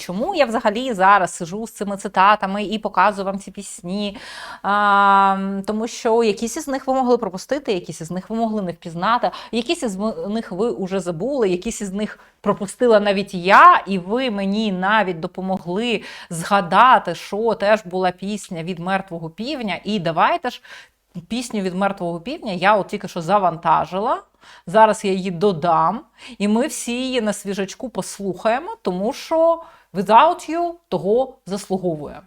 чому я взагалі зараз сижу з цими цитатами і показую вам ці пісні? А, тому що якісь із них ви могли пропустити, якісь із них ви могли не впізнати, якісь із них ви вже забули, якісь із них пропустила навіть я, і ви мені навіть допомогли згадати, що теж була пісня від мертвого півня. І давайте ж пісню від мертвого півня я от тільки що завантажила. Зараз я її додам, і ми всі її на свіжачку послухаємо, тому що Without You того заслуговує.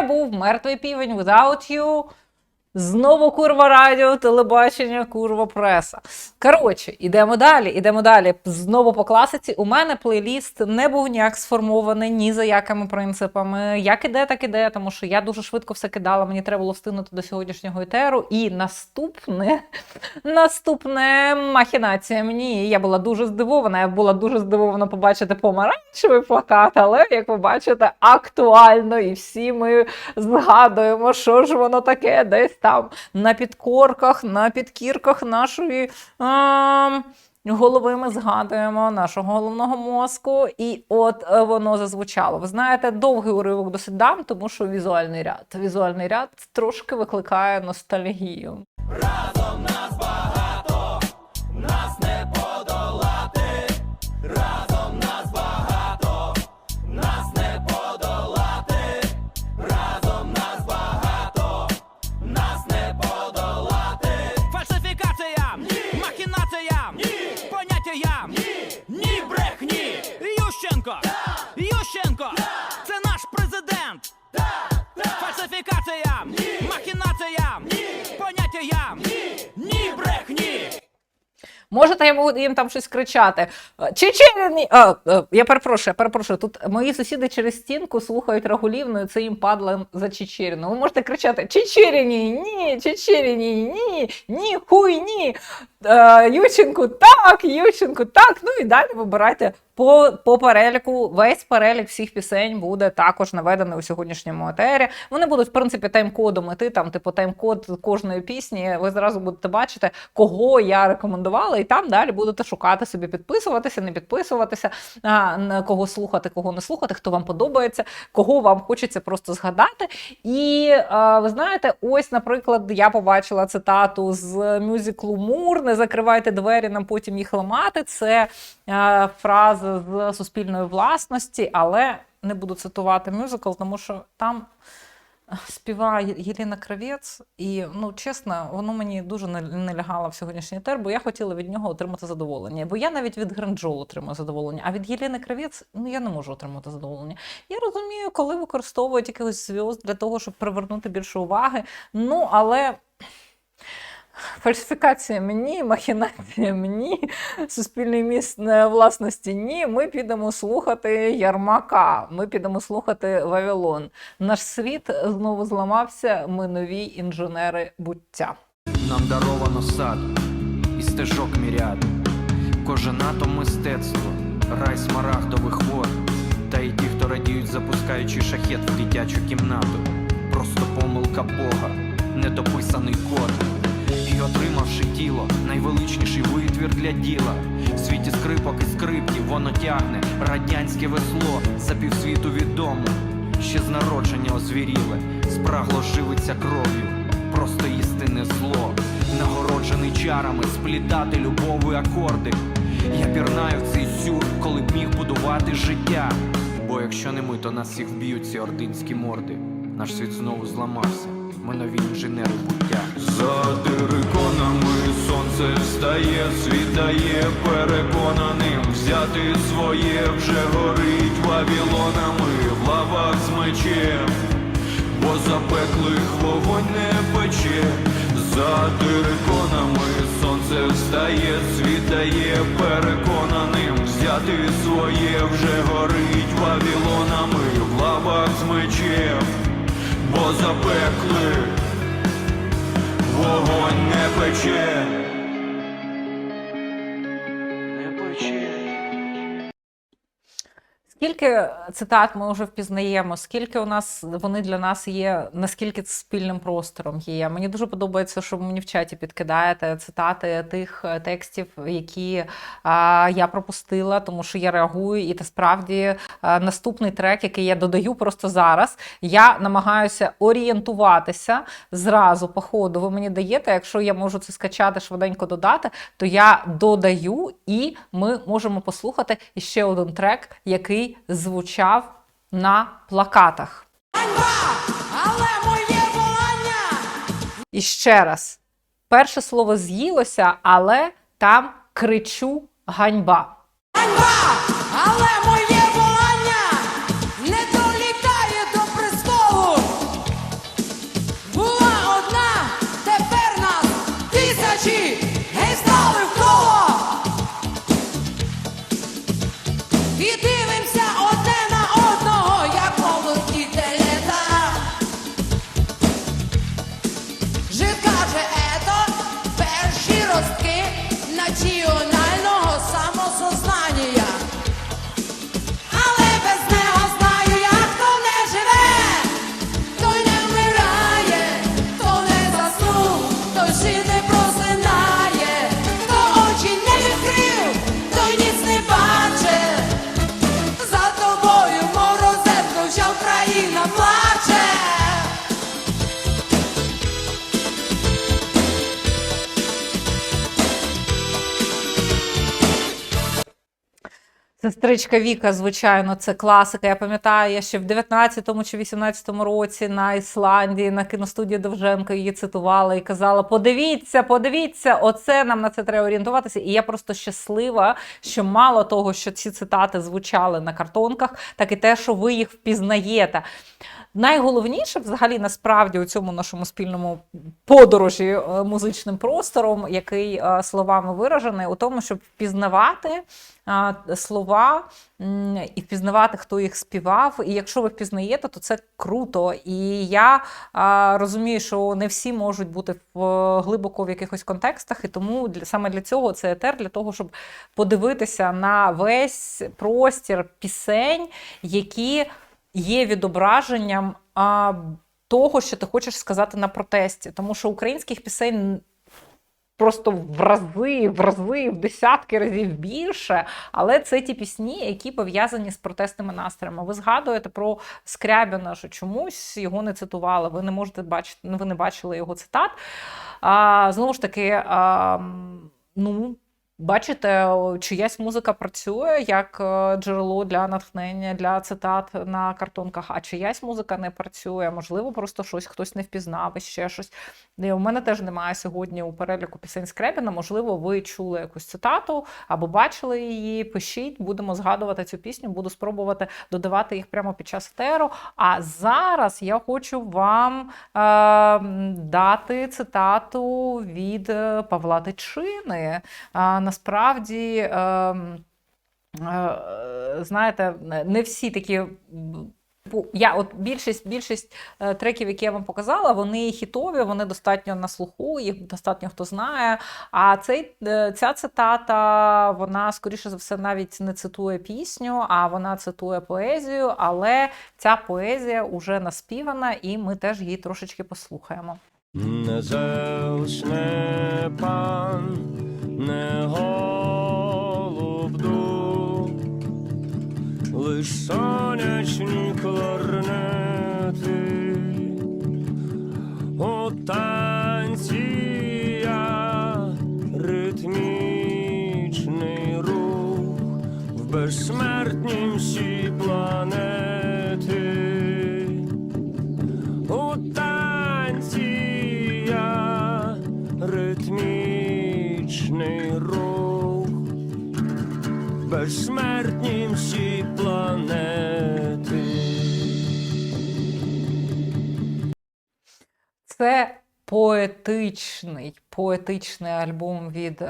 Був мертвий півень Without You. Знову курва радіо, телебачення, курва преса. Коротше, ідемо далі. Ідемо далі. Знову по класиці. У мене плейліст не був ніяк сформований ні за якими принципами. Як іде, так іде, тому що я дуже швидко все кидала. Мені треба було встигнути до сьогоднішнього етеру. І наступне, наступне махінація мені. Я була дуже здивована. Я була дуже здивована побачити помаранчевий плакат, але як ви бачите, актуально, і всі ми згадуємо, що ж воно таке, десь там на підкорках, на підкірках нашої. А, Голови ми згадуємо нашого головного мозку, і от е, воно зазвучало. Ви знаєте, довгий уривок досить дам, тому що візуальний ряд. Візуальний ряд трошки викликає ностальгію. Фальсифікаціям, Можете їм там щось кричати. Е, Чечеріні! А, е, я перепрошую, перепрошую. Тут мої сусіди через стінку слухають Рагулівну, і це їм падла за Чечеріну. Ви можете кричати Чечеріні, ні, Чечеріні, ні, ні, хуй, ні. Е, Юченку так, Юченку так. Ну і далі вибирайте по, по переліку. Весь перелік всіх пісень буде також наведений у сьогоднішньому етері. Вони будуть, в принципі, тайм-кодом іти, там, типу, тайм-код кожної пісні. Ви зразу будете бачити, кого я рекомендувала, і там далі будете шукати собі, підписуватися, не підписуватися, кого слухати, кого не слухати, хто вам подобається, кого вам хочеться просто згадати. І е, ви знаєте, ось, наприклад, я побачила цитату з мюзиклу Мур: закривайте двері, нам потім їх ламати. Це е, фраза з суспільної власності, але не буду цитувати мюзикл, тому що там. Співає Єліна Кравець, і ну чесно, воно мені дуже не, не лягало в сьогоднішній тер, бо я хотіла від нього отримати задоволення. Бо я навіть від Гранджол отримую задоволення, а від Єліни Кравець ну я не можу отримати задоволення. Я розумію, коли використовують якихось зв'язок для того, щоб привернути більше уваги. Ну але фальсифікація мені, махінація мені, суспільний міст власності ні. Ми підемо слухати Ярмака, ми підемо слухати Вавилон. Наш світ знову зламався. Ми нові інженери буття. Нам даровано сад і стежок міряд, кожен атом мистецтво, рай смарагдових вод, та й ті, хто радіють, запускаючи шахет в дитячу кімнату. Просто помилка Бога, недописаний код. І отримавши тіло, найвеличніший витвір для діла. В світі скрипок і скрипків воно тягне радянське весло за півсвіту відомо. Ще з народження озвіріле, спрагло живиться кров'ю просто істинне зло, нагороджений чарами сплітати любові акорди. Я пірнаю в цей сюр, коли б міг будувати життя. Бо якщо не ми, то нас всіх вб'ють ці ординські морди. Наш світ знову зламався. Ми нові інженери буття. За териконами сонце встає, світає переконаним. Взяти своє вже горить вавілонами в лавах з мечем, бо запеклих вогонь не пече, за териконами сонце встає, світає переконаним. Взяти своє вже горить вавілонами в лавах з мечем, бо запеклих Вогонь не пече. Скільки цитат ми вже впізнаємо, скільки у нас вони для нас є, наскільки це спільним простором є. Мені дуже подобається, що ви мені в чаті підкидаєте цитати тих е, текстів, які а, я пропустила, тому що я реагую, і насправді а, наступний трек, який я додаю просто зараз, я намагаюся орієнтуватися зразу по ходу. Ви мені даєте, якщо я можу це скачати, швиденько додати, то я додаю, і ми можемо послухати іще один трек, який звучав на плакатах. Ганьба! Але моє волання І ще раз, перше слово з'їлося, але там кричу ганьба. ганьба, але моє Сестричка Віка, звичайно, це класика. Я пам'ятаю, я ще в 19-му чи 18-му році на Ісландії на кіностудії Довженко її цитувала і казала: подивіться, подивіться, оце нам на це треба орієнтуватися. І я просто щаслива, що мало того, що ці цитати звучали на картонках, так і те, що ви їх впізнаєте. Найголовніше, взагалі, насправді, у цьому нашому спільному подорожі е, музичним простором, який е, словами виражений, у тому, щоб впізнавати слова і впізнавати, хто їх співав. І якщо ви впізнаєте, то це круто. І я розумію, що не всі можуть бути в, глибоко в якихось контекстах, і тому саме для цього це етер, для того, щоб подивитися на весь простір пісень, які є відображенням а, того, що ти хочеш сказати на протесті. Тому що українських пісень просто в рази, в рази, в десятки разів більше. Але це ті пісні, які пов'язані з протестними настроями. Ви згадуєте про Скрябіна, що чомусь його не цитували. Ви не можете бачити, ви не бачили його цитат. А, знову ж таки, а, ну. Бачите, чиясь музика працює як е, джерело для натхнення, для цитат на картонках, а чиясь музика не працює. Можливо, просто щось хтось не впізнав і ще щось. І у мене теж немає сьогодні у переліку пісень Скребіна. Можливо, ви чули якусь цитату або бачили її. Пишіть, будемо згадувати цю пісню, буду спробувати додавати їх прямо під час етеру. А зараз я хочу вам е, дати цитату від е, Павла Тичини. Насправді, е, е, знаєте, не всі такі. Я от більшість, більшість е, треків, які я вам показала, вони хітові, вони достатньо на слуху, їх достатньо хто знає. А цей, е, ця цитата, вона, скоріше за все, навіть не цитує пісню, а вона цитує поезію, але ця поезія вже наспівана, і ми теж її трошечки послухаємо. Не пан, не голубду, лиш сонячні кларнети, у танці ритмічний рух в безсмертнім сі ритмічний рух, безсмертні всі планети. Це поетичний, поетичний альбом від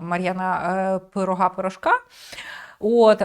Мар'яна е, Пирога Пирожка. От,